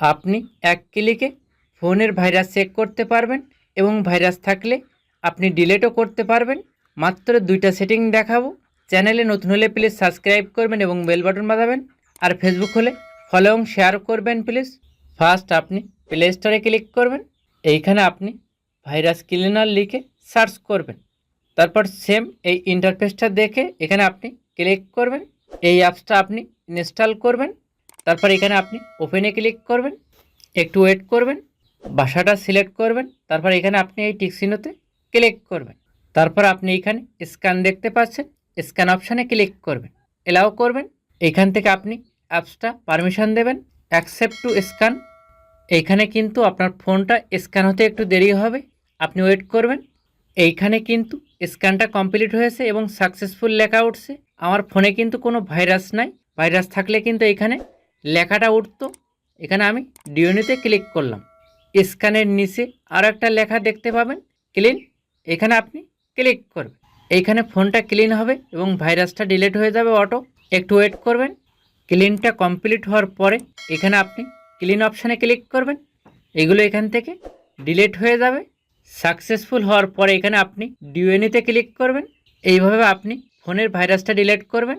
আপনি এক ক্লিকে ফোনের ভাইরাস চেক করতে পারবেন এবং ভাইরাস থাকলে আপনি ডিলেটও করতে পারবেন। মাত্র দুইটা সেটিং দেখাবো। চ্যানেলে নতুন হলে প্লিজ সাবস্ক্রাইব করবেন এবং বেল বাটন বাজাবেন। আর ফেসবুক হলে ফলো এবং শেয়ার করবেন প্লিজ ফার্স্ট আপনি প্লে স্টোরে ক্লিক করবেন। এইখানে আপনি ভাইরাস ক্লিনার লিখে সার্চ করবেন। তারপর সেম এই ইন্টারফেসটা দেখে এখানে আপনি ক্লিক করবেন। এই অ্যাপসটা আপনি ইনস্টল করবেন। তারপর এখানে আপনি ওপেনে ক্লিক করবেন, একটু ওয়েট করবেন ভাষাটা সিলেক্ট করবেন, তারপর এখানে আপনি এই টিকসিনোতে ক্লিক করবেন। তারপর আপনি এখানে স্ক্যান দেখতে পাচ্ছেন স্ক্যান অপশানে ক্লিক করবেন। এলাও করবেন এইখান থেকে আপনি অ্যাপসটা পারমিশন দেবেন অ্যাকসেপ্ট টু স্ক্যান এইখানে কিন্তু আপনার ফোনটা স্ক্যান হতে একটু দেরি হবে, আপনি ওয়েট করবেন। এইখানে কিন্তু স্ক্যানটা কমপ্লিট হয়েছে এবং সাকসেসফুল লেখা উঠছে। আমার ফোনে কিন্তু কোনো ভাইরাস নাই ভাইরাস থাকলে কিন্তু এখানে লেখাটা উঠতো। এখানে আমি ডিওনিতে ক্লিক করলাম। স্ক্যানের নিচে আরও একটা লেখা দেখতে পাবেন। ক্লিন এখানে আপনি ক্লিক করবেন। এইখানে ফোনটা ক্লিন হবে এবং ভাইরাসটা ডিলিট হয়ে যাবে অটো একটু ওয়েট করবেন। ক্লিনটা কমপ্লিট হওয়ার পরে এখানে আপনি ক্লিন অপশানে ক্লিক করবেন। এগুলো এখান থেকে ডিলিট হয়ে যাবে। সাকসেসফুল হওয়ার পরে এখানে আপনি ডিউএনিতে ক্লিক করবেন। এইভাবে আপনি ফোনের ভাইরাসটা ডিলিট করবেন।